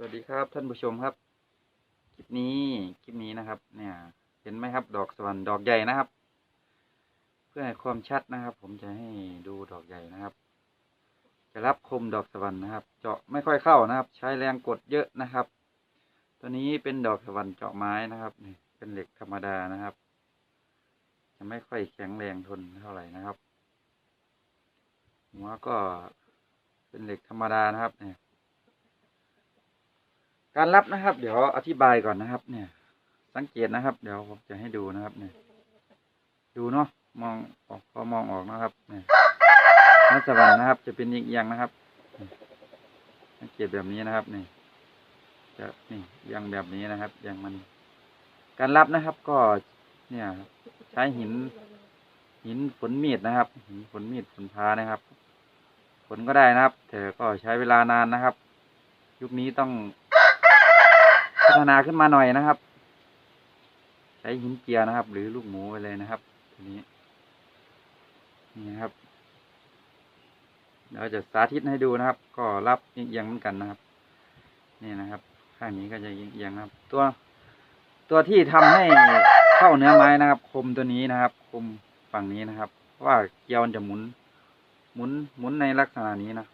สวัสดีครับท่านผู้ชมครับ คลิปนี้คลิปนี้นะครับ เนี่ย เห็นไหมครับ ดอกสวรรค์ดอกใหญ่นะครับ เพื่อให้ความชัดนะครับ ผมจะให้ดูดอกใหญ่นะครับ จะรับคมดอกสวรรค์นะครับ เจาะไม่ค่อยเข้านะครับ ใช้แรงกดเยอะนะครับ ตัวนี้เป็นดอกสวรรค์เจาะไม้นะครับนี่เป็นเหล็กธรรมดานะครับ จะไม่ค่อยแข็งแรงทนเท่าไหร่นะครับหัวก็เป็นเหล็กธรรมดานะครับเนี่ย การรับนะครับ เดี๋ยวอธิบายก่อนนะครับ เนี่ย สังเกตนะครับ เดี๋ยวผมจะให้ดูนะครับ เนี่ย ดูเนาะมองออกพอมองออกนะครับ เนี่ยนัสวรรค์นะครับ จะเป็นอีกอย่างนะครับสังเกตแบบนี้นะครับ นี่จะนี่เอียงแบบนี้นะครับเอียงมัน การรับนะครับก็ เนี่ย ใช้หิน หินฝนมีดนะครับ หินฝนมีดฝนพานะครับ ฝนก็ได้นะครับแต่ก็ใช้เวลานานนะครับ ยุคนี้ต้อง ฒนาขึ้นมาหน่อยนะครับ ใช้หินเจียนะครับ หรือลูกหมูไปเลยนะครับทีนี้นี่นะครับเดี๋ยวจะสาธิตให้ดูนะครับ ก็รับเอียงเหมือนกันนะครับ นี่นะครับ ข้างนี้ก็จะเอียงนะครับ ตัวตัวที่ทำให้เข้าเนื้อไม้นะครับ คมตัวนี้นะครับ คมฝั่งนี้นะครับเพราะว่าเกลียวมันจะหมุน หมุนหมุนในลักษณะนี้นะ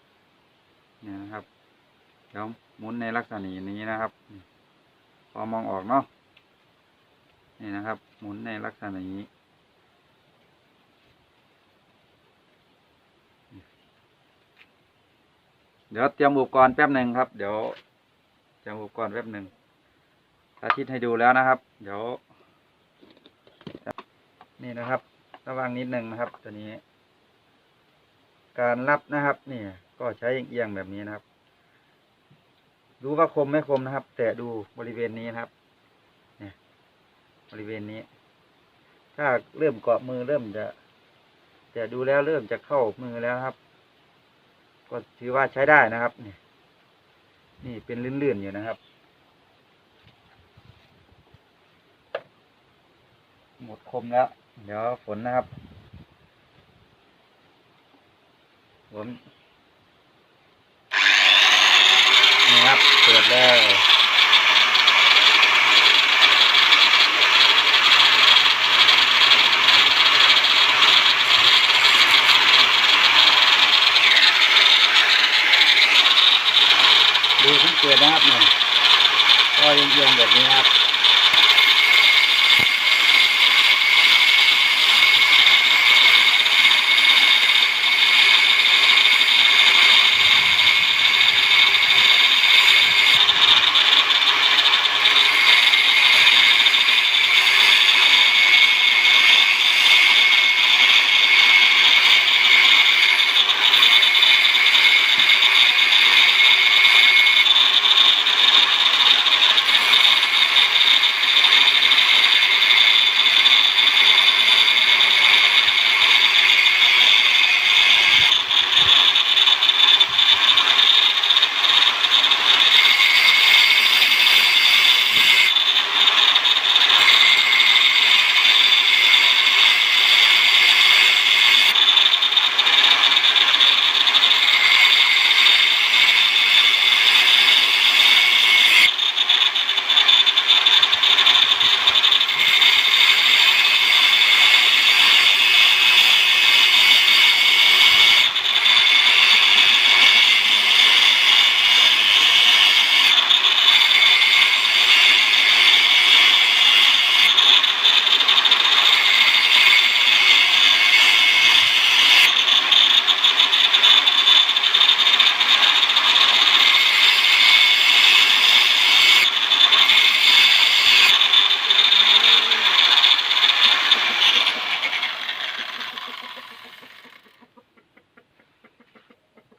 เนี่ยนะครับเดี๋ยวหมุนในลักษณะนี้นะครับ พอมองออกเนาะนี่นะครับ หมุนในลักษณะนี้ เดี๋ยวเตรียมอุปกรณ์แป๊บหนึ่งครับ เดี๋ยวเตรียมอุปกรณ์แป๊บหนึ่งสาธิตให้ดูแล้วนะครับ เดี๋ยว นี่นะครับ ระวังนิดหนึ่งนะครับ ตัวนี้ การรับนะครับ นี่ก็ใช้เอียงแบบนี้นะครับ ดูว่าคมไม่คมนะครับ แต่ดูบริเวณนี้นะครับ เนี่ย บริเวณนี้ ถ้าเริ่มเกาะมือเริ่มจะ แต่ดูแล้วเริ่มจะเข้ามือแล้วครับ ก็ถือว่าใช้ได้นะครับ นี่นี่เป็นลื่นๆอยู่นะครับ หมดคมแล้ว เดี๋ยวฝนนะครับผม นี่ครับ เปิดแล้วดูสังเกตนะครับเนี่ยก็เอียงๆแบบนี้ครับ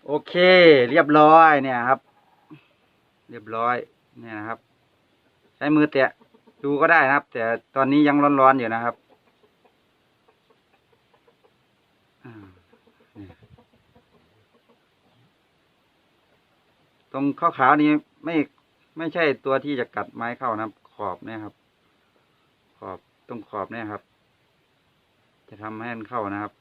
โอเค เรียบร้อยเนี่ยครับ เรียบร้อยเนี่ยนะครับ ใช้มือแตะดูก็ได้นะครับ แต่ตอนนี้ยังร้อนๆอยู่นะครับตรงขาวขาวๆนี้ไม่ไม่ใช่ตัวที่จะกัดไม้เข้านะครับ ขอบเนี่ยครับ ขอบตรงขอบเนี่ยครับ จะทำให้มันเข้านะครับ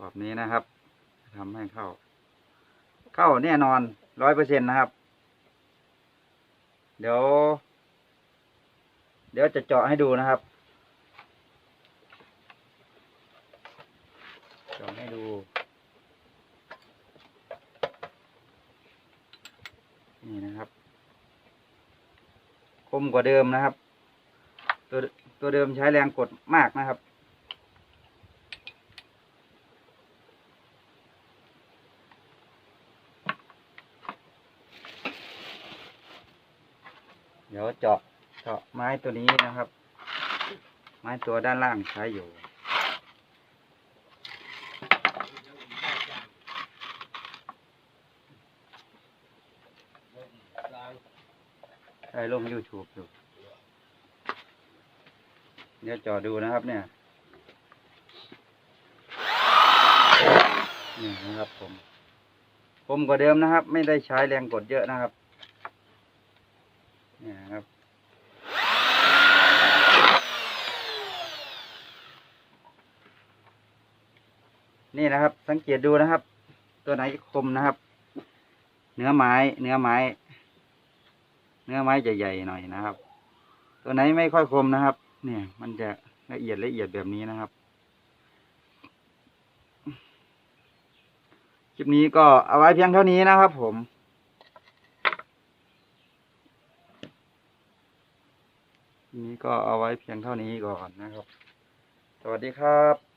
ขอบนี้นะครับทำให้เข้า เข้าแน่นอนร้อยเปอร์เซ็นนะครับ เดี๋ยว เดี๋ยวจะเจาะให้ดูนะครับเจาะให้ดูนี่นะครับ คมกว่าเดิมนะครับ ตัวตัวเดิมใช้แรงกดมากนะครับ เดี๋ยวเจาะเจาะไม้ตัวนี้นะครับ ไม้ตัวด้านล่างใช้อยู่ใช้ลง YouTube อยู่เดี๋ยวจอดูนะครับเนี่ยนี่นะครับผม ผมกว่าเดิมนะครับ ไม่ได้ใช้แรงกดเยอะนะครับ นี่ยนะครับ นี่นะครับ สังเกตดูนะครับ ตัวไหนคมนะครับ เนื้อไม้ เนื้อไม้ เนื้อไม้จะใหญ่หน่อยนะครับ ตัวไหนไม่ค่อยคมนะครับ เนี่ย มันจะละเอียดละเอียดแบบนี้นะครับคลิปนี้ก็เอาไว้เพียงเท่านี้นะครับผม คลิป นี้ก็เอาไว้เพียงเท่านี้ก่อนนะครับ สวัสดีครับ